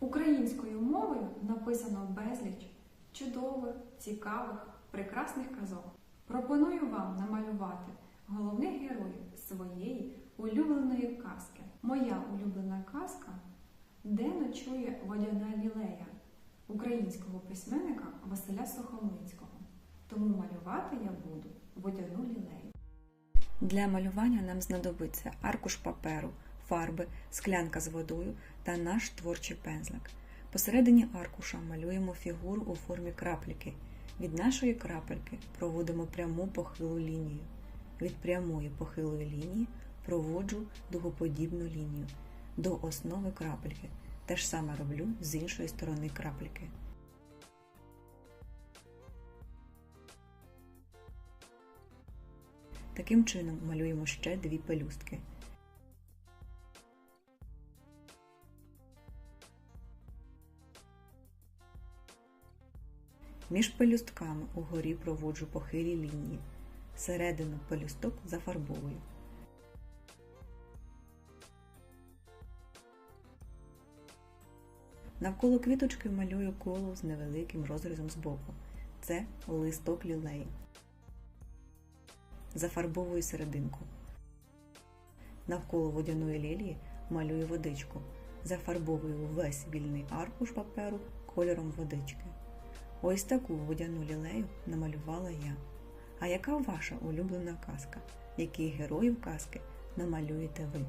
Українською мовою написано безліч чудових, цікавих, прекрасних казок. Пропоную вам намалювати головних героїв своєї улюбленої казки. Моя улюблена казка Де ночує водяна лілея українського письменника Василя Сухомлинського. Тому малювати я буду водяну лілею. Для малювання нам знадобиться аркуш паперу, фарби, склянка з водою та наш творчий пензлик. Посередині аркуша малюємо фігуру у формі крапельки. Від нашої крапельки проводимо пряму похилу лінію. Від прямої похилої лінії проводжу дугоподібну лінію до основи крапельки. Те ж саме роблю з іншої сторони крапельки. Таким чином малюємо ще дві пелюстки. Між пелюстками угорі проводжу похилі лінії. Середину пелюсток зафарбовую. Навколо квіточки малюю коло з невеликим розрізом збоку. Це листок лілеї. Зафарбовую серединку. Навколо водяної лілії малюю водичку. Зафарбовую весь вільний аркуш паперу кольором водички. Ось таку водяну лілею намалювала я. А яка ваша улюблена казка? Яких героїв казки намалюєте ви?